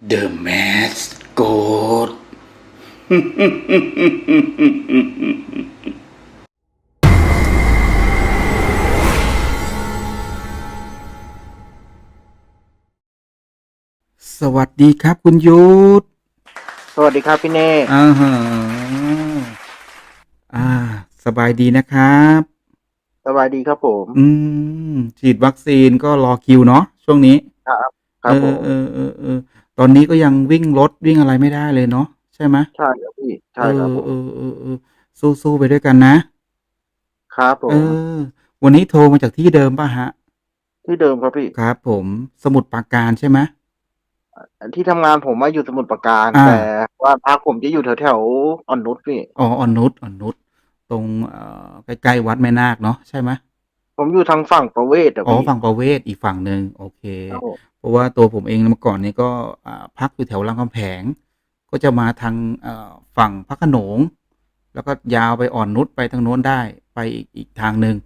The Mask Goat สวัสดีครับคุณยุทธสวัสดีครับพี่เน่อ่าฮะอ่า สบายดีนะครับ สบายดีครับผม อืม ฉีดวัคซีนก็รอคิวเนาะช่วงนี้ ครับผมเออเออเออเออ ตอนนี้ก็ยังวิ่งรถวิ่งอะไรไม่ได้เลยเนาะใช่ไหมใช่ครับพี่ใช่ครับผมเออเออเออสู้สู้ไปด้วยกันนะ ครับผเอมอ วันนี้โทรมาจากที่เดิมป่ะฮะ ที่เดิมครับพี่ครับ ผมสมุดปราการใช่ไหม ที่ทำงานผมมาอยู่สมุทรปราการ อ่า แต่ว่าพักผมจะอยู่แถวแถวๆอ่อนนุชพี่ อ๋ออ่อนนุชอ่อนนุชตรงเอ่อใกล้ๆวัดแม่นาคเนาะใช่ไหมผมอยู่ทางฝั่งประเวศอะอ๋อพี่ฝั่งประเวศอีกฝั่งหนึ่งโอเค ครับผมเพราะว่าตัวผมเองเมื่อก่อนนี้ก็อ่าพักอยู่แถวรามคำแผงก็จะมาทางเอ่อฝั่งพระโขนง แล้วก็ยาวไปอ่อนนุชไปทางโน้นได้ไปอีกอีกทางหนึ่ง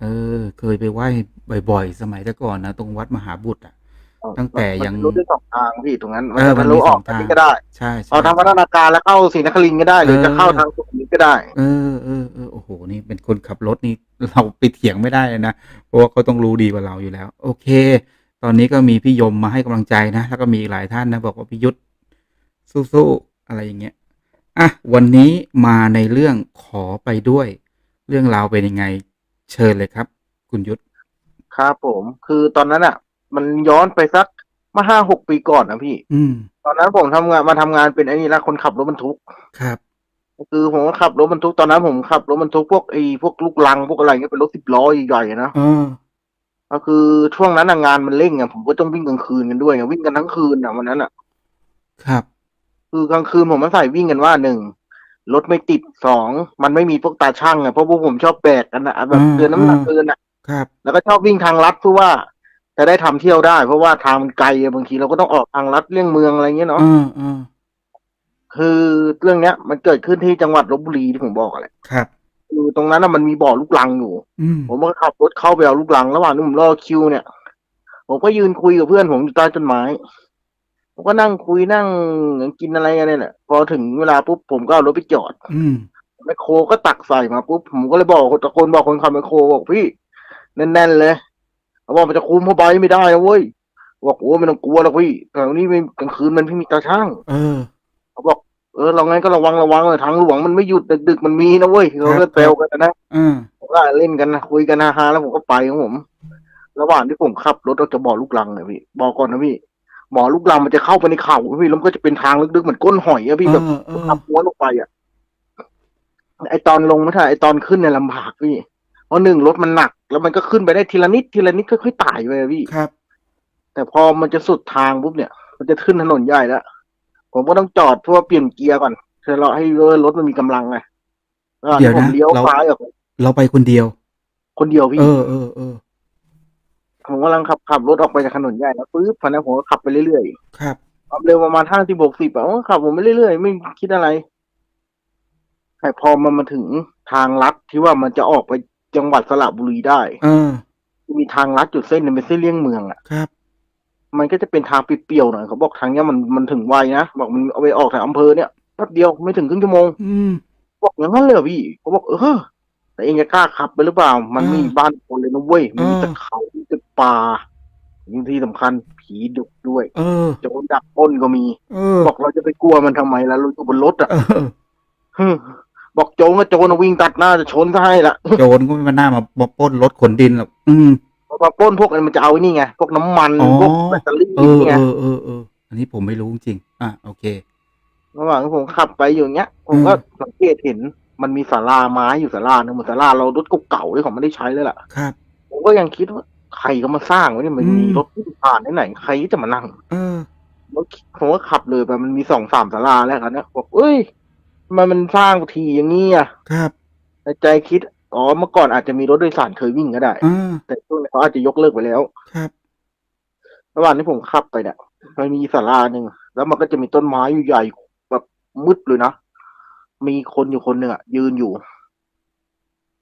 เออ เคยไปไหว้บ่อย ๆ สมัยแต่ก่อนนะตรงวัดมหาบุตรอะ ตั้งแต่ยังมันรู้ได้สองทางพี่ตรงนั้นเออมันทะลุมีอสออกงทางทางนี้ก็ได้ใช่ใช่เอาทางพัฒนาการแล้วเข้าศรีนครินทร์ก็ได้ หรือเออจะเข้าทางสุขุมวิทก็ได้ เออเออเออโอ้โหนี่เป็นคนขับรถนี่เราไปเถียงไม่ได้เลยนะเพราะว่าเขาต้องรู้ดีกว่าเราอยู่แล้ว โอเค ตอนนี้ก็มีพี่ยมมาให้กำลังใจนะ แล้วก็มีอีกหลายท่านนะ บอกว่าพี่ยุทธสู้ๆอะไรอย่างเงี้ยอะวันนี้มาในเรื่องขอไปด้วย เรื่องราวเป็นยังไงเชิญเลยครับ คุณยุทธครับผม คือตอนนั้นอะ มันย้อนไปสักมาห้าหกปีก่อนนะพี่ อืม ตอนนั้นผมทำงานมาทำงานเป็นไอ้นี่ละคนขับรถบรรทุกครับคือผมก็ขับรถบรรทุกตอนนั้นผมขับรถบรรทุกพวกไอ้พวกลูกลังพวกอะไรเงี้ยเป็นรถสิบล้อใหญ่ๆนะเออ ก็คือช่วงนั้นน่ะงานมันเร่งอะผมก็ต้องวิ่งกลางคืนกันด้วยไงวิ่งกันทั้งคืนอะวันนั้นอะ ครับ คือกลางคืนผมมาใส่วิ่งกันว่าหนึ่งรถไม่ติดสองมันไม่มีพวกตาช่างอะเพราะพวกผมชอบแบกกันอะแบบอืมเกินน้ำหนักอืมเกินอะ ครับ แล้วก็ชอบวิ่งทางลัดเพื่อว่าจะได้ทำเที่ยวได้ เพราะว่าทางมันไกลอะบางทีเราก็ต้องออกทางลัดเลี่ยงเมืองอะไรเงี้ยเนาะเออเออคือเรื่องเนี้ย มันเกิดขึ้นที่จังหวัดลบบุรีที่ผมบอกอะแหละครับ คือตรงนั้นน่ะมันมีบ่อลูกลังอยู่ อืมผมก็ขับรถเข้าไปเอาลูกลัง ระหว่างที่ผมรอคิวเนี่ย ผมก็ยืนคุยกับเพื่อนผมอยู่ใต้ต้นไม้ ผมก็นั่งคุยนั่งกินอะไรกันเนี่ยแหละพอถึงเวลาปุ๊บผมก็เอารถไปจอด อืมแมคโครก็ตักใส่มาปุ๊บผมก็เลยบอกคนตะโกนบอกคนขับแมคโครบอกพี่แน่นๆเลยเขาบอกมันจะคุมเข้าไปไม่ได้นะเว้ยบอกโอ้ไม่ต้องกลัวหรอกพี่แต่วันนี้ไม่กลางคืนมันไม่มีตาช่าง เออ เขาบอกเออเรางั้นก็ระวังระวังเลยทางหลวงมันไม่หยุดดึกๆมันมีนะเว้ยเขาก็เตลกันนะเออผมก็เล่นกันนะคุยกันฮาๆแล้วผมก็ไปของผม ระหว่างที่ผมขับรถออกจากบ่อลูกลังเนี่ยพี่บอกก่อนนะพี่บ่อลูกลังมันจะเข้าไปในเขาพี่แล้วมันก็จะเป็นทางลึกๆเหมือนก้นหอยอะพี่แบบเออเออขับม้วนลงไปอะไอตอนลงไม่ใช่ไอตอนขึ้นเนี่ยลำบากพี่เพราะหนึ่งรถมันหนัก แล้วมันก็ขึ้นไปได้ทีละนิดทีละนิดค่อยๆไต่ไปอะพี่ครับ แต่พอมันจะสุดทางปุ๊บเนี่ย มันจะขึ้นถนนใหญ่แล้ว ผมก็ต้องจอดเพื่อเปลี่ยนเกียร์ก่อนเพื่อเราให้รถมันมีกำลังไงแล้วเดี๋ยวผมนะเลี้ยวเราซ้ายออกเราไปคนเดียว คนเดียวพี่เออเออเออผมกำลังขับขับรถออกไปจากถนนใหญ่แล้วปุ๊บพอนั้นผมก็ขับไปเรื่อยครับๆความเร็วประมาณห้าสิบหกสิบอะผมก็ขับผมไปเรื่อยๆไม่คิดอะไรแต่พอมันมาถึงทางลัดที่ว่ามันจะออกไปจังหวัดสระบุรีได้ เออมีทางลัดจุดเส้นหนึงเป็นเส้นเลี่ยงเมืองอะครับ มันก็จะเป็นทางเปรี้ยวๆหน่อยเขาบอกทางเนี้ยมันมันถึงไวนะบอกมันเอาไปออกจากอำเภอเนี่ยแป๊บเดียวไม่ถึงครึ่งชั่วโมงอืมบอกอย่างนั้นเลยเหรอพี่เขาบอกเออแต่เองจะกล้าขับไปหรือเปล่า มันไม่มีบ้านคนเลยนะเว้ยมันมีแต่เขามีแต่ป่ายิ่งที่สำคัญผีดุด้วยเออโจรดักปล้นก็มีเออบอกเราจะไปกลัวมันทำไมล่ะเราอยู่บนรถอะเออฮึบอกโจรก็โจรนะวิ่งตัดหน้าจะชนก็ให้ละโจรก็ไม่มาหน้ามามาปล้นรถขนดินหรอกอืมพอ มาปล้นพวกอะไรมันจะเอาไอ้นี่ไงพวกน้ำมันอ๋อ พวกแบตเตอรี่เออไงเออเออเอออันนี้ผมไม่รู้จริงอะโอเค ระหว่างที่ผมขับไปอยู่อย่างเงี้ย ผมก็สังเกตเห็นมันมีศาลาไม้อยู่ศาลาหนึงเหมือนศาลาเรารถเก่าๆที่เขาไม่ได้ใช้เลยล่ะ ครับ ผมก็ยังคิดว่าใครก็มาสร้างไว้เนี่ยมันอืมมีรถที่ผ่านที่ไหนใครจะมานั่ง เออแล้วผมก็ขับเลยไปมันมีสองสามศาลาแล้วกันนะบอกเอ้ยทำไมันมันสร้างทีอย่างนี้อะ ครับ ในใจคิด อ๋อ เมื่อก่อนอาจจะมีรถโดยสารเคยวิ่งก็ได้ อ่าแต่ช่วงนี้เขาอาจจะยกเลิกไปแล้ว ครับ ระหว่างที่ผมขับไปเนี่ยมันมีศาลาหนึ่งแล้วมันก็จะมีต้นไม้อยู่ใหญ่แบบมืดเลยนะ มีคนอยู่คนหนึ่งอะยืนอยู่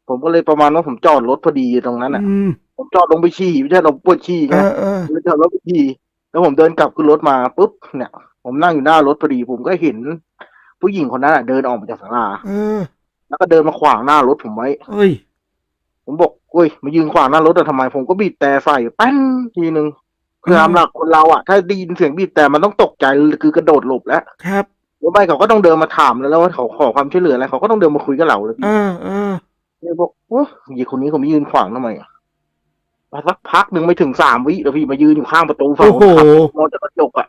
ผมก็เลยประมาณว่าผมจอดรถพอดีตรงนั้นอะอืมผมจอดลงไปฉี่ไม่ใช่ลงปวดฉี่เอไงอเออผมจอดรถไปฉี่แล้วผมเดินกลับขึ้นรถมาปุ๊บเนี่ย ผมนั่งอยู่หน้ารถพอดี ผมก็เห็น ผู้หญิงคนนั้นอะเดินออกมาจากศาลา เออ แล้วก็เดินมาขวางหน้ารถผมไว้เอ้ย ผมบอกเฮ้ย มายืนขวางหน้ารถแต่ทำไม ผมก็บีบแต่ใส่แป้นทีหนึ่งคือตามหลักคนเราอะถ้าได้ยินเสียงบีบแต่มันต้องตกใจคือกระโดดหลบแล้วครับหรือไม่เขาก็ต้องเดินมาถามแล้วว่าเขาขอความช่วยเหลืออะไรเขาก็ต้องเดินมาคุยกับเราเลยเอพี่อเออเนี่ยบอกโอ้ยยีคนนี้เขาไม่ยืนขวางทำไมอะมาสักพักหนึ่งไม่ถึงสามวิแล้วพี่มายืนอยู่ข้างประตูฝั่งโอ้โหคนขับมองจากกระจกอะ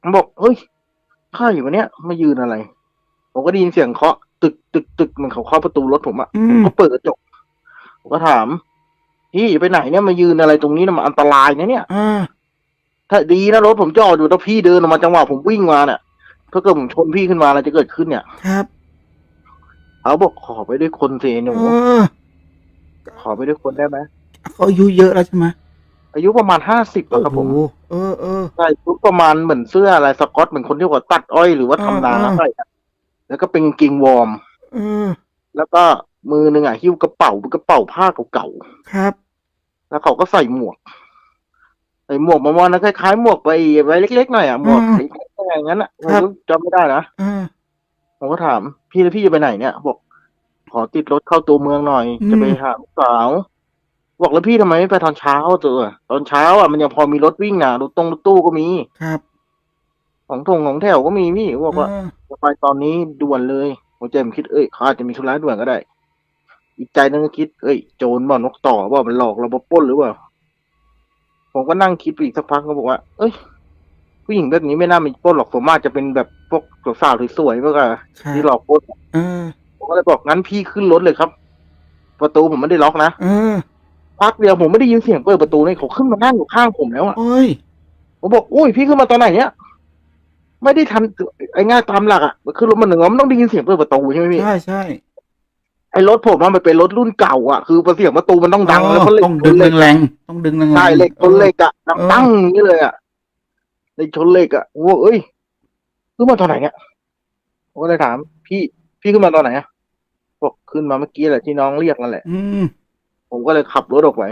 ผมบอกเฮ้ยใครวะเนี่ยมายืนอะไร ผมก็ได้ยินเสียงเคาะ ตึกตึกตึกเหมันเขาเคาะประตูรถผมอะอืผมมก็เปิดกระจกผมก็ถามพี่ไปไหนเนี่ยมายืนอะไรตรงนี้นะมันอันตรายนะเนี่ย อ่าถ้าดีนะรถผมจอดอยู่ถ้าพี่เดินออกมาจังหวะผมวิ่งมาเนี่ยถ้าเกิดผมชนพี่ขึ้นมาอะไรจะเกิดขึ้นเนี่ยครับเขาบอกขอไปด้วยคนเสียหนูเออขอไปด้วยคนได้ไหมเขาอายุเยอะแล้วใช่ไหมอายุประมาณห้าสิบโอ้ครับโหผมเออเออ ใส่ชุดประมาณเหมือนเสื้ออะไรสกอตเหมือนคนที่ว่าตัดอ้อยหรือว่าทำนาอ่าใส่อะ แล้วก็เป็นกางเกงวอร์มเออแล้วก็มือหนึ่งอะหิ้วกระเป๋าเป็นกระเป๋าผ้าเก่าครับๆแล้วเขาก็ใส่หมวกใส่หมวกประมาณนั้นคล้ายๆหมวกไปไว้เล็กๆหน่อยอะหมวกอืมเล็กๆอย่างนั้นอะครับไม่รู้จำไม่ได้นะเออผมก็ถาม พี่แล้วพี่จะไปไหนเนี่ย บอก ขอติดรถเข้าตัวเมืองหน่อยอืมจะไปหาลูกสาวบอกแล้วพี่ทำไมไม่ไปตอนเช้าเจอตอนเช้าอะมันยังพอมีรถวิ่งนะรถตรงรถตู้ก็มีครับ ของทงของแถวก็มีพี่บอกว่าเออจะไปตอนนี้ด่วนเลยผมใจผมคิดเอ้ยเขาอาจจะมีธุระด่วนก็ได้ อีกใจนึงก็คิด เอ้ยโจรบ่านกต่อว่ามันหลอกเรามาปล้นหรือเปล่าผมก็นั่งคิดไปอีกสักพักก็บอกว่า เอ้ย ผู้หญิงแบบนี้ไม่น่ามีปล้นหรอกส่วนมากจะเป็นแบบพวกสาวๆสวยๆพวกอะครับที่หลอกปล้นเออผมก็เลยบอกงั้นพี่ขึ้นรถเลยครับ ประตูผมไม่ได้ล็อกนะเออพักเดียวผมไม่ได้ยินเสียงเปิดประตูเลยเขาขึ้นมานั่งอยู่ข้างผมแล้วอะโอ้ยผมบอกอุ้ยพี่ขึ้นมาตอนไหนเนี่ย ไม่ได้ทันไอ้ง่ายตามหลักอะขึ้นรถมาหนึ่งมันต้องได้ยินเสียงเปิดประตูใช่ไหมพี่ใช่ใช่ไอ้รถผมอะมันเป็นรถรุ่นเก่าอะคือเสียงประตูมันต้องดังอ๋อแล้วเพราะเหล็กต้องชดึนงเหล็กแรงๆต้องดึงแรงๆใช่เหล็กชนเหล็กอะดังเออตั้งอย่างนี้เลยอะเหล็กชนเหล็กอะโอ้เอ้ยขึ้นมาตอนไหนเนี่ยผมก็เลยถาม พี่พี่ขึ้นมาตอนไหนอะบอกขึ้นมาเมื่อกี้แหละที่น้องเรียกนั่นแหละ อืมผมก็เลยขับรถออกไป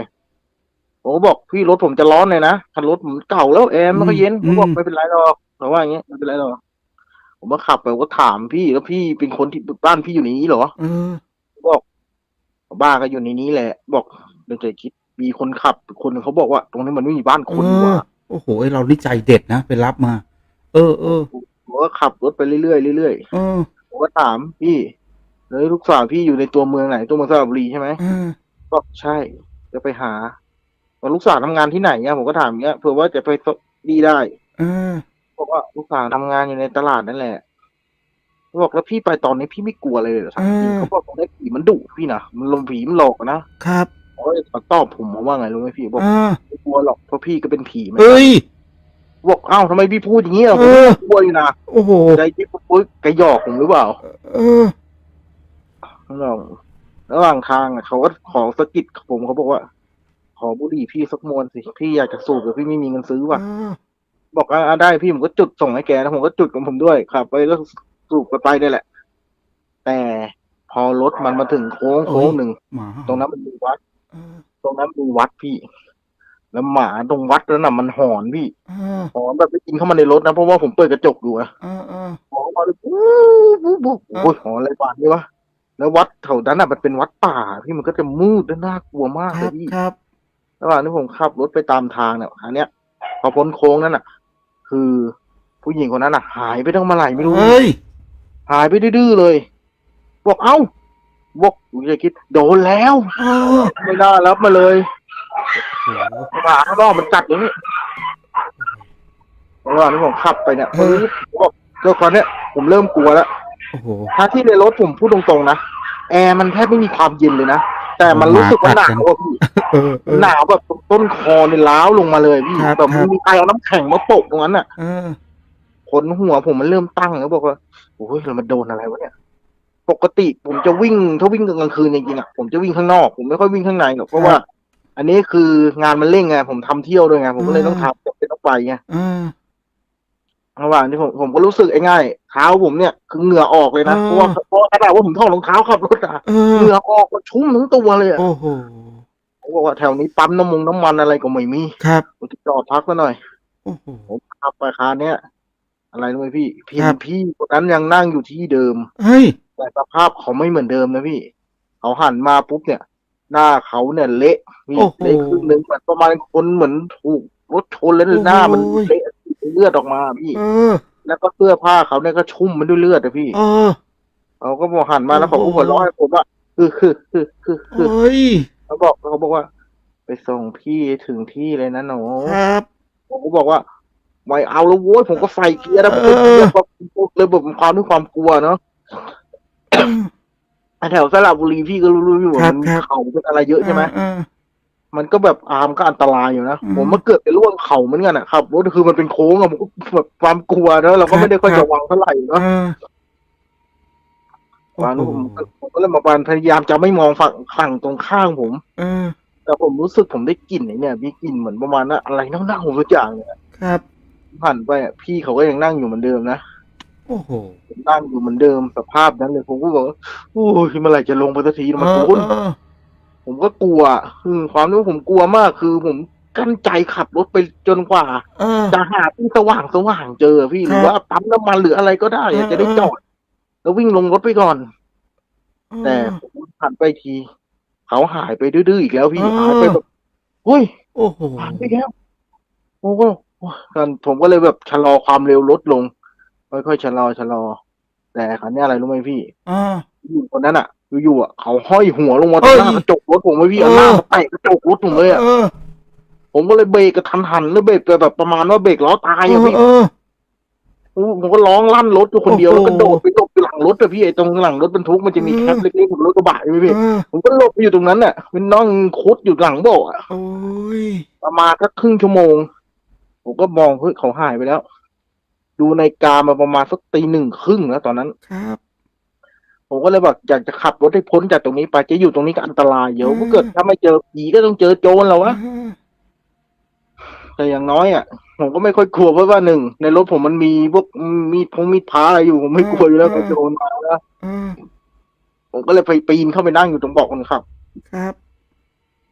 ผมก็บอกพี่รถผมจะร้อนเลยนะคันรถผมเก่าแล้วแอร์มันก็เย็นผมบอกไม่เป็นไรหรอก แต่ว่าอย่างเงี้ยไม่เป็นไรหรอกผมก็ขับไปผมก็ถามพี่แล้วพี่เป็นคนที่บ้านพี่อยู่ในนี้เหรอเออบอกบ้านก็อยู่ในนี้แหละ บอกเดี๋ยวจะคิดมีคนขับคนหนึ่งเขาบอกว่า ตรงนี้มันไม่มีบ้านคนเออว่ะโอ้โหไอ้เรานี่ใจเด็ดนะไปรับมา เออเออผมก็ขับรถไปเรื่อยๆเรื่อยเออๆผมก็ถามพี่แล้วลูกสาวพี่อยู่ในตัวเมืองไหน ตัวเมืองสระบุรีใช่ไหมเออบอกใช่ จะไปหาว่าลูกสาวทำงานที่ไหนเนี่ยผมก็ถามอย่างเงี้ยเผื่อว่าจะไปดีได้ เออ บอกว่าลูกสาวทำงานอยู่ในตลาดนั่นแหละเขาบอกแล้วพี่ไปตอนนี้พี่ไม่กลัวเลยเหรอถามจริงเออเขาบอกตอนนี้ผีมันดุพี่นะมันลมผีมันหลอกอะนะครับเขาก็เลยตอบผมมาว่าไงรู้ไหมพี่บอกเออไม่กลัวหรอกเพราะพี่ก็เป็นผีเหมือนเอ้กันย บอกเอ้าทำไมพี่พูดอย่างนี้อะเอผมอก็กลัวอยู่นะโอ้โห ใจพี่ปุ๊บแกหยอกผมหรือเปล่า เออ ระหว่างระหว่างทางอะเขาก็ขอสะกิดผมเขาบอกว่า ขอบุหรี่พี่สักมวนสิ พี่อยากจะสูบแต่พี่ไม่มีเงินซื้อว่ะ เออ บอกอ่าได้พี่ผมก็จุดส่งให้แกแล้วผมก็จุดของผมด้วยขับไปแล้วสูบกันไปได้แหละ แต่พอรถมันมาถึงโค้งโค้งหนึ่งหมาตรงนั้นมันมีวัด เออตรงนั้นมีวัดพี่ แล้วหมาตรงวัดนั้นน่ะมันหอนพี่เออหอนแบบไปกินเข้ามาในรถนะเพราะว่าผมเปิดกระจกอยู่อะเออเออ หอนมาเลยปุ๊บปุ๊บปุ๊บโอ้ยหอนอะไรบานนี่วะแล้ววัดแถวนั้นอะมันเป็นวัดป่าพี่มันก็จะมืดและน่ากลัวมากคเลรัยบพี่ ครับ ระหว่างที่ผมขับรถไปตามทางเนี่ยอันเนี้ย พอพ้นโค้งนั้นอะ คือ ผู้หญิงคนนั้นอะ หายไปตั้งเมื่อไหร่ไม่รู้ เฮ้ย หายไปดื้อๆเลย บอกเอ้าบอกผมจะคิด โดนแล้วเออไม่น่ารับมาเลยโอ้โหหมาข้างนอกมันกัดอย่างนี้ระหว่างที่ผมขับไปเนี่ยเออบอกเจ้าคนเนี้ยผมเริ่มกลัวแล้ว โอ้โห ถ้าที่ในรถผมพูดตรงๆนะ แอร์มันแทบไม่มีความเย็นเลยนะ แต่มันรู้สึกว่าหนาวอะพี่เออเออหนาวแบบต้นคอเนี่ยล้าวลงมาเลยพี่ครับแบบครัมันบมีใครเอาน้ำแข็งมาโปะตรงนั้นอะเออ ขนหัวผมมันเริ่มตั้งแล้วบอกว่าโอ้ยเรามันโดนอะไรวะเนี่ย ปกติผมจะวิ่งถ้าวิ่งกลางคืนจริงๆอะผมจะวิ่งข้างนอกผมไม่ค่อยวิ่งข้างในหรอกเพราะว่า อันนี้คืองานมันเร่งไงผมทำเที่ยวด้วยไงผมก็เลยต้องทำจำเป็นต้องไปไง เออ ระหว่างที่ผมผมก็รู้สึกไอ้ง่ายเท้าผมเนี่ยคือเหงื่อออกเลยนะเออเพราะว่าเพราะว่าขนาดว่าผมถอดรองเท้าขับรถอะเอเหองื่อออกมันชุ่มทั้งตัวเลยอะโอ้โหผมบอกว่าแถวนี้ปั๊มน้ำมงน้ำมันอะไรก็ไม่มีครับผมจะจอดพักซะหน่อยโอ้โหผมขับไปคราวเนี้ยอะไรรู้ไหมพี่พี่ครับพี่คนนั้นยังนั่งอยู่ที่เดิมเฮ้ยแต่สภาพเขาไม่เหมือนเดิมนะพี่ เขาหันมาปุ๊บเนี่ย หน้าเขาเนี่ยเละพี่โอ้โหเละครึ่งหนึ่งเหมือนประมาณคนเหมือนถูกรถชนแล้วหน้ามันโอ้ยเละ เลือดออกมาพี่ เออแล้วก็เสื้อผ้าเขาเนี่ยก็ชุ่มมันด้วยเลือดนะพี่เออ เขาก็บอกหันมาแล้วเขาโอ้ก็โหหัวเราะให้ผมว่าคือคือคือคือคือเฮ้ยเขาบอกเขาบอกว่า ไปส่งพี่ถึงที่เลยนะหนูครับ ผมก็บอกว่าไม่เอาแล้วโว้ยผมก็ใส่เกียร์แล้วผมเอก็อเกียร์แบบเลยแบบความด้วยความกลัวเนาะแถวสระบุรีพี่ก็รู้ๆอยู่ว่าครับมันครับ เขาเป็นอะไรเยอะใช่ไหม เออ มันก็แบบอามก็อันตรายอยู่นะอืมผมมาเกิดไปล่วงเขาเหมือนกันอะครับรถคือมันเป็นโค้งอะผมก็แบบความกลัวเนอะเราก็ไม่ได้ค่อยครัจะบวางเท่าไหร่เอเนาะอวางโอ้ผมโหก็ผมก็เลยมาพยายามจะไม่มองฝั่งฝั่งตรงข้างผมเออแต่ผมรู้สึกผมได้กลิ่นไอ้เนี่ยมีกลิ่นเหมือนประมาณว่าอะไรเน่าๆผมสักอย่างเนี่ยครับผ่านไปอะพี่เขาก็ยังนั่งอยู่เหมือนเดิมนะโอ้โหนั่งอยู่เหมือนเดิมสภาพนั้นเลยผมก็บอกว่าโอ้ยเมื่อไหร่จะลงไปสักทีเอมันอคุ้นเออ ผมก็กลัวคือความที่ว่าผมกลัวมากคือผมกั้นใจขับรถไปจนกว่า เออ จะหาที่สว่างสว่างเจอพี่หรือครับ ว่าปั๊มน้ำมันหรืออะไรก็ได้อะเออจะได้เออจอด แล้ววิ่งลงรถไปก่อนเออแต่ผมหันไปที เขาหายไปดื้อๆอีกแล้วพี่เออ หายไปแบบเฮ้ยโอ้โห หายไปแล้วผมก็กันผมก็เลยแบบชะลอความเร็วลดลงค่อยๆชะลอชะลอ แต่ครั้นี้ยอะไรรู้ไหมพี่อ่าอยู่คนนั้นอะ อยู่ๆอะเขาห้อยหัวลงมาเอ้ตรงยหน้ากระจกรถผมไว้พี่เอาเออหน้ามาแตะกระจกรถผมเลยอะเออผมก็เลยเบรกกระทันหันแล้วเบรกไปแบบประมาณว่าเบรกล้อตายเออะอพี่เออผมก็ร้องลั่นรถอยู่คนเดียวโอ้แล้วโหก็โดดไปหลบอยู่หลังรถอะพี่ไอ้ตรงหลังรถบรรทุกมันจะมีเออแคปเล็กๆเหมือนรถกระบะใช่ไหมพี่เออผมก็หลบไปอยู่ตรงนั้นน่ะเป็นน้องคุดอยู่หลังเบาะอะโอ้ยประมาณสักครึ่งชั่วโมง ผมก็มองเฮ้ยเขาหายไปแล้ว ดูในาฬิกามาประมาณสักตีหนึ่งครึ่งแล้วตอนนั้นครับ ผมก็เลยบอกอยากจะขับรถให้พ้นจากตรงนี้ไปจะอยู่ตรงนี้ก็อันตรายเดี๋ยวอืมถ้าเกิดถ้าไม่เจอผีก็ต้องเจอโจรแล้ววะเออแต่อย่างน้อยอะผมก็ไม่ค่อยกลัวเพราะว่าหนึ่งในรถผมมันมีพวกมีดพงมีดพาอะไรอยู่ผมไม่กลัวอยู่แล้วกับโจรมาแล้วเออผมก็เลยไปปีนเข้าไปนั่งอยู่ตรงเบาะคนขับ ครับ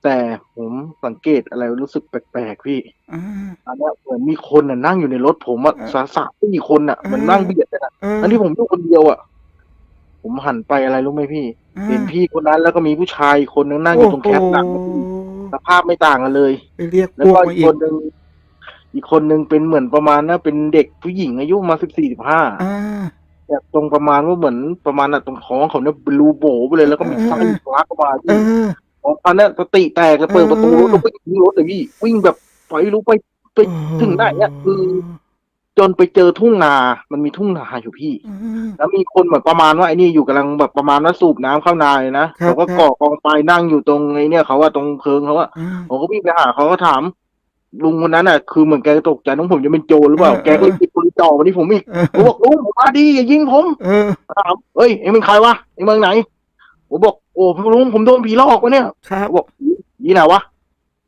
แต่ผมสังเกตอะไรรู้สึกแปลกๆพี่อ่าอันเนี้ยเหมือนมีคนน่ะนั่งอยู่ในรถผมอะเออสาสามสี่คนอะเออมันนั่งเบียดกันอะเอออันที่ผมอยู่คนเดียวอะ ผมหันไปอะไรรู้ไหมพี่ เห็นพี่คนนั้นแล้วก็มีผู้ชายอีกคนนึงนั่งอยู่ตรงแคปหนังโอ้โหสภาพไม่ต่างกันเลยไปเรียกแล้วพวกก็มาอีกอีคกนหนึ่งอีกคนหนึ่งเป็นเหมือนประมาณน่าเป็นเด็กผู้หญิงอายุประมาสิบสี่สิบห้าอ่า แบบตรงประมาณว่าเหมือนประมาณน่ะตรงท้องเขาเนี่ยเป็นรูโบไปเลยแล้วก็มีไส้เออทะลักออกมาเอที่ อ ของพันเนี่ยสติแตกแล้วเปิดประตูรถเออแล้วไปยิงรถเลยพี่วิ่งแบบไปรู้ไป ไปถึงไหนเนี่ยคือ จนไปเจอทุ่งนา มันมีทุ่งนาอยู่พี่เออแล้วมีคนเหมือนประมาณว่าไอ้นี่อยู่กำลังแบบประมาณว่าสูบน้ำเข้านาเลยนะครับเขาก็ครับก่อกองไฟนั่งอยู่ตรงไอ้เนี่ยเขาว่าตรงเพิงเขาว่าอ่าผมก็วิ่งไปหาเขาก็ถามลุงคนนั้นน่ะคือเหมือนแกตกใจน้องผมจะเป็นโจรหรือเปล่าเออแกก็เลยหยิบปืนจ่อมาที่ผมอีกเออผมบอกลุงผมมาดีอย่ายิงผมเออถามเอ้ยเอ็งเป็นใครวะเอ็งเมืองไหนผมบอกโอ้พี่ลุงผมโดนผีหลอกวะเนี่ยครับเขาบอกผีผีไหนวะ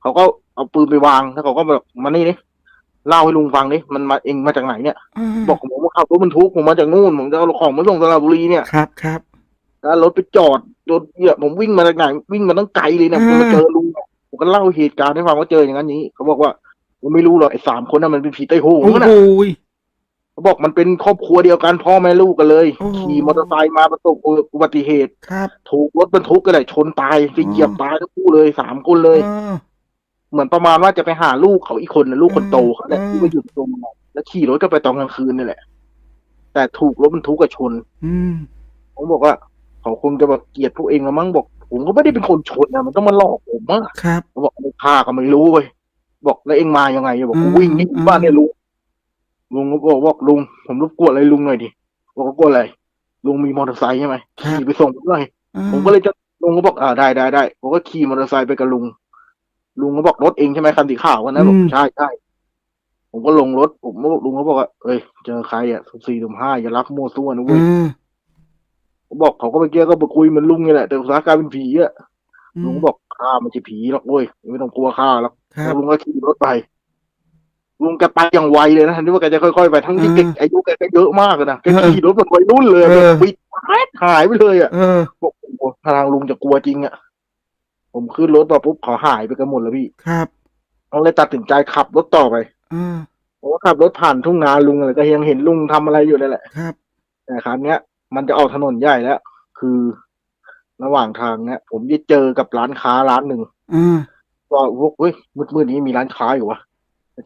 เขาก็เอาปืนไปวางแล้วเขาก็แบบมานี่นี่ เล่าให้ลุงฟังดิมันมาเองมาจากไหนเนี่ยอ่าบอกผมว่าขับรถบรรทุกผมมาจากนู่นผมจะเอาของมาส่งสระบุรีเนี่ยครับครับแล้วรถไปจอดรถเนี่ยผมวิ่งมาจากไหนวิ่งมาตั้งไกลเลยเนี่ยผมมาเจอลุงเนี่ยผมก็เล่าเหตุการณ์ให้ฟังว่าเจออย่างนั้นอย่างนี้เขาบอกว่าผมไม่รู้หรอกไอ้สามคนนั้นมันเป็นผีไต้โหงโอ้นะโหเขาบอกมันเป็นครอบครัวเดียวกันพ่อแม่ลูกกันเลยโอ้โหขี่มอเตอร์ไซค์มาประสบอุบัติเหตุครับถูกรถบรรทุกก็เลยชนตายไปเหยียบตายทั้งคู่เลยสามคนเลย เออเหมือนประมาณว่าจะไปหาลูกเขาอีกคนนะลูกคนโตเขาแหละอืมที่มาอยู่ตรงนั้นแล้วขี่รถก็ไปตอนกลางคืนนี่แหละ แต่ถูกรถบรรทุกกับชน อืมผมบอกว่า เขาคงจะแบบเกลียดพวกเองละมั้งบอก ผมก็ไม่ได้เป็นคนชนนะมันต้องมาหลอกผมอะครับเขาบอกไม่ฆ่าก็ไม่รู้เว้ยบอกแล้วเองมายังไงบอกอืมกูวิ่งหนี่อืมบ้านเนี่ยลุงลุงก็บอกบอกลุง ผมรบกวนอะไรลุงหน่อยดิบอกว่ากวนอะไรลุงมีมอเตอร์ไซค์ใช่ไหมครับขี่ไปส่งผมหน่อยอ่าผมก็เลยจะลุงก็บอกอ่าได้ได้ได้ผมก็ขี่มอเตอร์ไซค์ไปกับลุง ลุงก็บอกรถเองใช่ไหมคันสีขาวกันนะบอกใช่ใช่ผมก็ลงรถ ผมก็บอกลุงก็บอกว่าเอ้ยเจอใครอะสุ่มสี่สุ่มห้าอย่ารักมั่วซั่วนะเอเว้ยอผมบอกเขาก็ไปเกี้ยก็มาคุยเหมันลุงนี่แหละแต่สถานการณ์เป็นผีอะอืลุงมก็บอกข้ามันจะผีหรอกเว้ยไม่ต้องกลัวข้าหรอกครับลุงก็ขี่รถไปลุงแกไปอย่างไวเลยนะทันทีว่าแกจะค่อยๆไปทั้งที่แกอืมอายุแกก็เยอะมากเลยนะแกเออขี่รถแบบวัยรุ่นเลยเออแบบปิดแป๊ดหายไปเลยอะเออบอกโอ้โหทางลุงจะกลัวจริงอะ ผมขึ้นรถมาปุ๊บเขาหายไปกันหมดแล้วพี่ครับเขาเลยตัดสินใจขับรถต่อไปเออผผมก็ขับรถผ่านทุ่งนาลุงอะไรก็ยังเห็นลุงทำอะไรอยู่นั่นแหละครับ แต่ครั้งเนี้ย มันจะออกถนนใหญ่แล้ว คือระหว่างทางเนี้ย ผมจะเจอกับร้านค้าร้านหนึ่งอ่าว่าพวกเฮ้ยมืดๆนี้มีร้านค้าอยู่วะ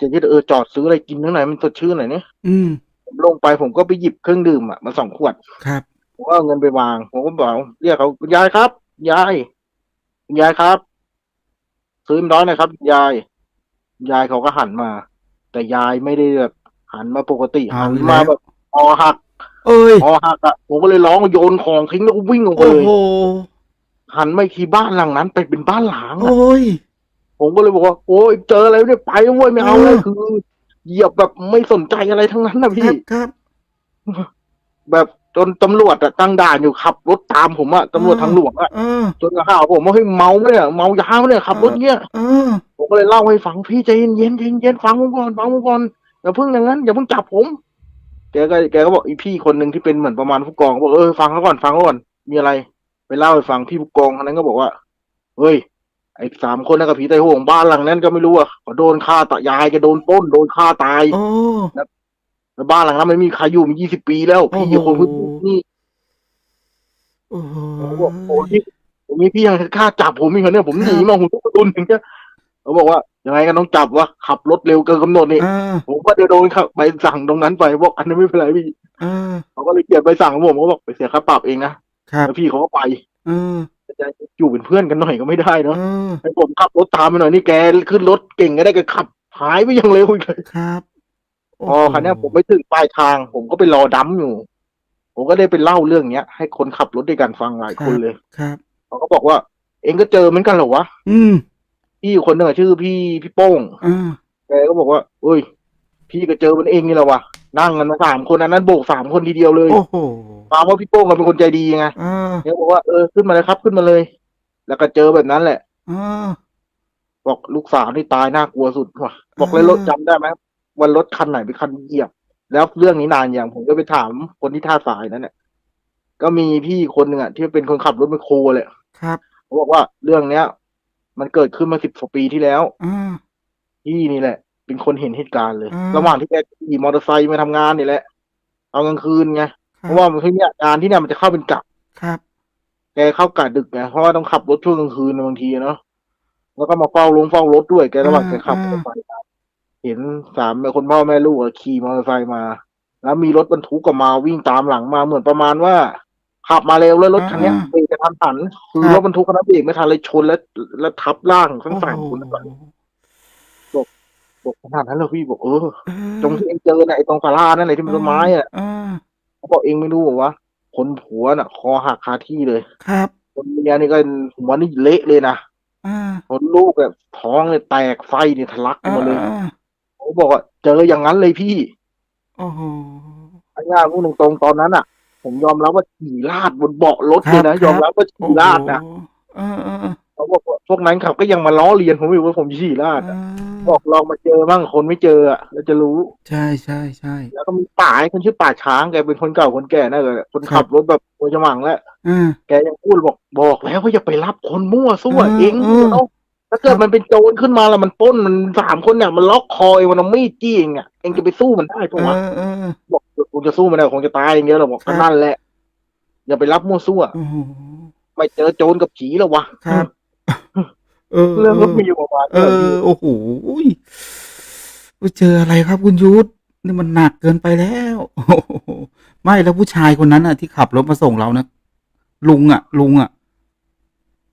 จะคิดเออจอดซื้ออะไรกินทั้งไหนมันสดชื่นหน่อยเนี่ยอืมผมลงไปผมก็ไปหยิบเครื่องดื่มอะมาสองขวด ครับผมก็เอาเงินไปวาง ผมก็บอกเรียกเขาคุณยายครับ ยาย คุณยายครับ ซื้อน้อยหนะครับยาย ยายเขาก็หันมา แต่ยายไม่ได้แบบหันมาปกติเอาหันอีกมาแล้วแบบคอหักเอ้ยคอหักอะผมก็เลยร้องโยนของทิ้งแล้วก็วิ่งออกไปโอ้เลยโหหันไม่ทีบ้านหลังนั้นไปเป็นบ้านหลังอะโอ้ยผมก็เลยบอกว่าโอ้ยเจออะไรเนี่ยไปเว้ยไม่เอาเลยเออคือเหยียบแบบไม่สนใจอะไรทั้งนั้นนะคพี่รับครับ แบบ จนตำรวจอะตั้งด่านอยู่ขับรถตามผมอะตำรวจทางหลวงอะเออจนกระทั่งผมว่าเฮ้ยเมาไหมเนี่ยเมายาไหมเนี่ยขับรถเนี้ยเออผมก็เลยเล่าให้ฟังพี่ใจเย็นเย็นใจเย็นฟังผมก่อนฟังผมก่อนอย่าเพิ่งอย่างนั้นอย่าเพิ่งจับผมแกก็แกก็บอกอีพี่คนหนึ่งที่เป็นเหมือนประมาณผู้กองบอกเออฟังเขาก่อนฟังเขาก่อนมีอะไร ไปเล่าให้ฟังพี่ผู้กองคนนั้นก็บอกว่าเฮ้ยไอ้สามคนนั่นกับผีไตโหงบ้านหลังนั้นก็ไม่รู้อะเขาโดนฆ่าตายายแกโดนปล้นโดนฆ่าตาย โอ้ แล้วบ้านหลังนั้นไม่มีใครอยู่มายี่สิบปีแล้ว พี่โอ้โหคนพื้นนี่โอ้โหผมบอกโอ้พี่ผมมีพี่ยังกล้าจับผมอีกเหรอเนี่ยผมหนีมาหุ่นทุกตุนอย่างเงี้ยเขาบอกว่ายังไงก็ต้องจับวะขับรถเร็วเกินกำหนดนี่เออผมก็จะโดนครับใบสั่งตรงนั้นไปบอกอันนี้ไม่เป็นไรพี่เออเขาก็เลยเขียนใบสั่งของผมเขาบอกไปเสียค่าปรับเองนะครับแล้วพี่เขาก็ไปเออจะอยู่เป็นเพื่อนกันหน่อยก็ไม่ได้เนาะเออให้ผมขับรถตามไปหน่อยนี่แกขึ้นรถเก่งก็ได้แกขับหายไปอย่างเร็วเลยครับโพอคันนี้ยผมไปถึงปลายทาง ผมก็ไปรอดัมอยู่ ผมก็ได้ไปเล่าเรื่องเนี้ย ให้คนขับรถด้วยกันฟังหลายคนเลยครับเขาก็บอกว่า เองก็เจอเหมือนกันเหรอวะอืมพี่คนหนึ่งอะชื่อพี่พี่โป้งอ่าแกก็บอกว่าเอ้ย พี่ก็เจอมันเองนี่แหละวะนั่งกันมาสามคนอันนั้นโบกสามคนทีเดียวเลยโอ้โหฟังว่าพี่โป้งก็เป็นคนใจดีไงเออแกบอกว่าเออขึ้นมาเลยครับขึ้นมาเลย แล้วก็เจอแบบนั้นแหละเออบอกลูกสาวนี่ตายน่ากลัวสุดว่ะบอกเลยรถจำได้ไหม ว่ารถคันไหนเป็นคันเหยียบ แล้วเรื่องนี้นานอย่างผมก็ไปถามคนที่ท่าสายนั่นแหละก็มีพี่คนหนึ่งอะที่เป็นคนขับรถไมคโครเลยครับเขาบอกว่าเรื่องเนี้ย มันเกิดขึ้นมาสิบกว่าปีที่แล้วอ่าพี่นี่แหละ เป็นคนเห็นเหตุการณ์เลยอ่าระหว่างที่แกขี่มอเตอร์ไซค์มาทำงานนี่แหละเอากลางคืนไงคบเพราะว่าที่เนี้ยงานที่เนี้ยมันจะเข้าเป็นกะครับ แกเข้ากะดึกไงเพราะว่าต้องขับรถช่วงกลางคืนบางทีเนาะแล้วก็มาเฝ้าลงเฝ้ารถด้วยแกระหว่างแกขับมอเตอร์ไซค์มา เห็นสามคนพ่อแม่ลูกอะขี่มอเตอร์ไซค์มา แล้วมีรถบรรทุกก็มาวิ่งตามหลังมาเหมือนประมาณว่า ขับมาเร็วแล้วรถคันเนี้ยอ่าเบรกกระทันหันคือครับรถบรรทุกคันนั้นเบรกไม่ทันเลยชนแล้วแล้วทับร่างทั้งสามคนก่อนโอ้โหบอกขนาดนั้นเลยพี่บอกเออเออตรงที่เองเจอน่ะไอ้ตรงศาลานั่นแหละที่เป็นต้นไม้อะเออเขาบอกเองไม่รู้บอกว่าคนผัวน่ะ คอหักคาที่เลยครับคนเมียนี่ก็หัวนี่เละเลยนะอ่าคนลูกแบบท้องเนี่ยแตกไฟเนี่ยทะลักออกมาเลยอ่า เขาบอกว่าเจออย่างนั้นเลยพี่โอ้โหไอ้งานพูดตรงๆตอนนั้นอะ ผมยอมรับว่าฉี่ลาดบนเบาะรถเลยนะครับยอมรับว่าฉี่ลาดนะโอ้โหเออเออเออเขาบอกว่าพวกนั้นเขาก็ยังมาล้อเลียนผมอยู่ว่าผมฉี่ลาดเออะอบอกลองมาเจอบ้างคนไม่เจออะแล้วจะรู้ ใช่ใช่ใช่แล้วก็มีป่าไอ้คนชื่อป่าช้างแกเป็นคนเก่าคนแก่นั่นแหละคนครัขับบรถแบบโวยหมังแล้วอ่าแกยังพูดบอกบอกแล้วว่าอย่าไปรับคนมั่วซั่วเออเองเออเนาะ ถ้าเกิดมันเป็นโจรขึ้นมาแล้วมันปล้นมันสามคนเนี่ยมันล็อกคอเองมันเอามีดจี้เองอะเองจะไปสู้มันได้ปะเอวะอเออบอกคงจะสู้มันได้คงจะตายอย่างเงี้ยหรอกบอกครับก็นั่นแหละ อย่าไปรับมั่วซั่วโอ้โหไม่เจอโจรกับผีแล้ววะครับเออเรื่องก็มีอยู่ประมาณเอนี้แหละพี่อโอ้โหอุ้ยไปเจออะไรครับคุณยุทธนี่มันหนักเกินไปแล้วโอ้โหไม่แล้วผู้ชายคนนั้นอะที่ขับรถมาส่งเรานะลุงอะ ลุงอะ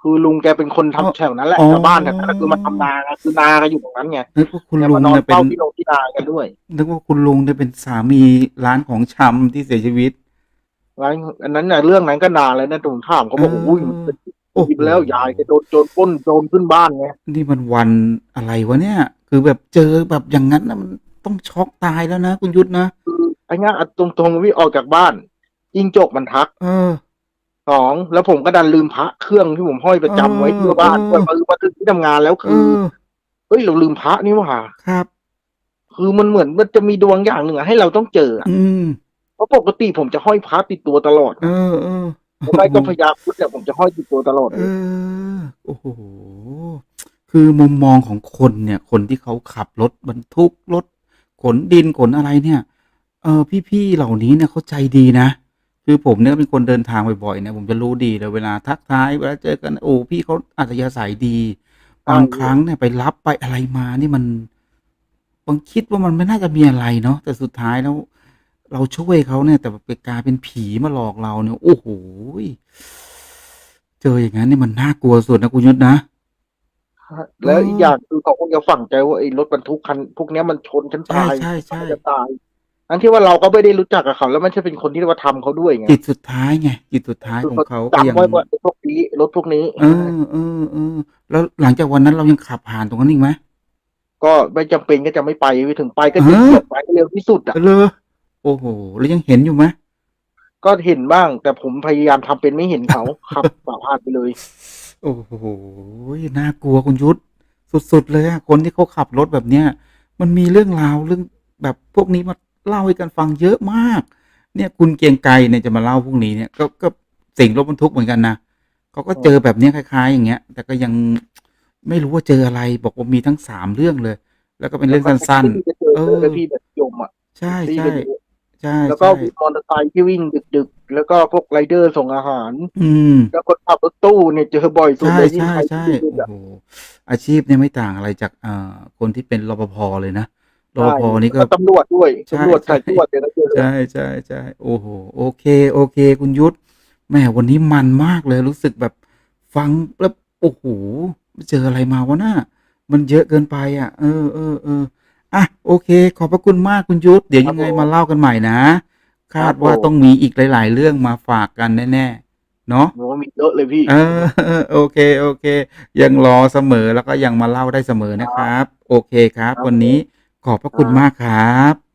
คือลุงแกเป็นคนทำแถวนั้นแหละอ๋อชาวบ้านแถวนั้นคือมาทำนาไงคือนาก็อยู่ตรงนั้นไงนึกว่าคุณแกลุมางนอนเนี่ยเป็เฝ้านที่โรงที่นากันด้วยนึกว่าคุณลุงเนี่ยเป็นสามีร้านของชำที่เสียชีวิตร้านอันนั้นน่ะเรื่องนั้นก็นานแล้วนะผมถามเขาบอกเออโอ้ยมันเป็นโอ้โหปีแล้วยายแกโดนโจรปล้นโจรขึ้นบ้านไงนี่มันวันอะไรวะเนี่ย คือแบบเจอแบบอย่างนั้นนะมันต้องช็อกตายแล้วนะ คุณยุทธนะคือไอ้ง่ายอะตรงๆวิ่งออกจากบ้านยิงจกมันทัก เออ สองแล้วผมก็ดันลืมพระเครื่องที่ผมห้อยประจำไว้เออที่บ้านเอมาอมาถึงที่ทำงานแล้วเอคืออเฮ้ยเราลืมพระนี่หว่า ครับ คือมันเหมือนมันจะมีดวงอย่างหนึ่งอะให้เราต้องเจออะอืม เพราะปกติผมจะห้อยพระติดตัวตลอดเออเออทำไมก็พยาพุทธเนี่ยผมจะห้อยติดตัวตลอดเออโอ้โหคือมุมมองของคนเนี่ย คนที่เขาขับรถบรรทุกรถขนดินขนอะไรเนี่ย เออพี่ๆเหล่านี้เนี่ยเขาใจดีนะ คือผมเนี่ยเป็นคนเดินทางบ่อยๆเนี่ยผมจะรู้ดีเลยเวลาทักทายเวลาเจอกันโอ้พี่เขาอัธยาศัยดีบางครั้งเนี่ยไปรับไปอะไรมานี่มันบางคิดว่ามันไม่น่าจะมีอะไรเนาะแต่สุดท้ายแล้ว เราช่วยเขาเนี่ยแต่ไปกลายเป็นผีมาหลอกเราเนี่ยโอ้โหเจออย่างนั้นนี่มันน่ากลัวสุดนะคุณยุทธนะแล้วอีกอย่างคือเขาคงจะฝังใจว่าไอ้รถบรรทุกคันพวกเนี้ยมันชนฉันใช่ตายใช่ใช่จะตาย ทั้งที่ว่าเราก็ไม่ได้รู้จักกับเขา แล้วมันจะเป็นคนที่ว่าทำเขาด้วยไงจิตสุดท้ายไงจิตสุดท้ายของเขาก็ยังจำไว้ว่ารถพวกนี้รถพวกนี้เออเออเออแล้วหลังจากวันนั้นเรายังขับผ่านตรงนั้นอีกไหมก็ไม่จำเป็นก็จะไม่ไปไปถึงไปก็จะฮะเหยียบไปให้เร็วที่สุดอะเลยโอ้โหแล้วยังเห็นอยู่ไหมก็เห็นบ้าง แต่ผมพยายามทำเป็นไม่เห็นเขาขับฝ่าพลาดไปเลย โอ้โหน่ากลัวคุณยุทธสุดๆเลยอะคนที่เขาขับรถแบบเนี้ยมันมีเรื่องราวเรื่องแบบพวกนี้มา เล่าให้กันฟังเยอะมาก เนี่ยคุณเกรียงไกรเนี่ยจะมาเล่าพวกนี้เนี่ยก็ก็สิ่งรถบรรทุกเหมือนกันนะเขาก็เจอแบบเนี้ยคล้ายๆ อย่างเงี้ย แต่ก็ยังไม่รู้ว่าเจออะไร บอกว่ามีทั้งสามเรื่องเลย แล้วก็เป็นเรื่องสั้นที่จะเจอเออเจ้าที่แบบยมอะๆใช่ที่ใช่เป็นใช่แล้วก็ใช่มอเตอร์ไซค์ที่วิ่งดึก ๆ แล้วก็พวกไรเดอร์ส่งอาหาร อืมแล้วคนขับรถตู้เนี่ยเจอบ่อยสุดใช่เลยที่ใช่ไทยใช่ที่สุดโอ้อะโหอาชีพเนี่ยไม่ต่างอะไรจากเอ่อคนที่เป็นรปภเลยนะ รปภนี่ก็แล้วตำรวจด้วยใช่ตำรวจใช่สายตรวจเนี่ยนะเจอใช่ใช่ใช่โอ้โหโอเค โอเค คุณยุทธแหม่วันนี้มันมากเลยรู้สึกแบบฟังแล้วโอ้โหเจออะไรมาวะน่ามันเยอะเกินไปอะ เออเออเอออะโอเค ขอบพระคุณมากคุณยุทธเดี๋ยวยังไงมาเล่ากันใหม่นะ คาดว่าต้องมีอีกหลาย ๆ เรื่องมาฝากกันแน่ๆเนาะโอ้มีเยอะเลยพี่เออโอเคโอเค ยังรอเสมอแล้วก็ยังมาเล่าได้เสมอนะครับ โอเคครับครับวันนี้ ขอบพระคุณมากครับ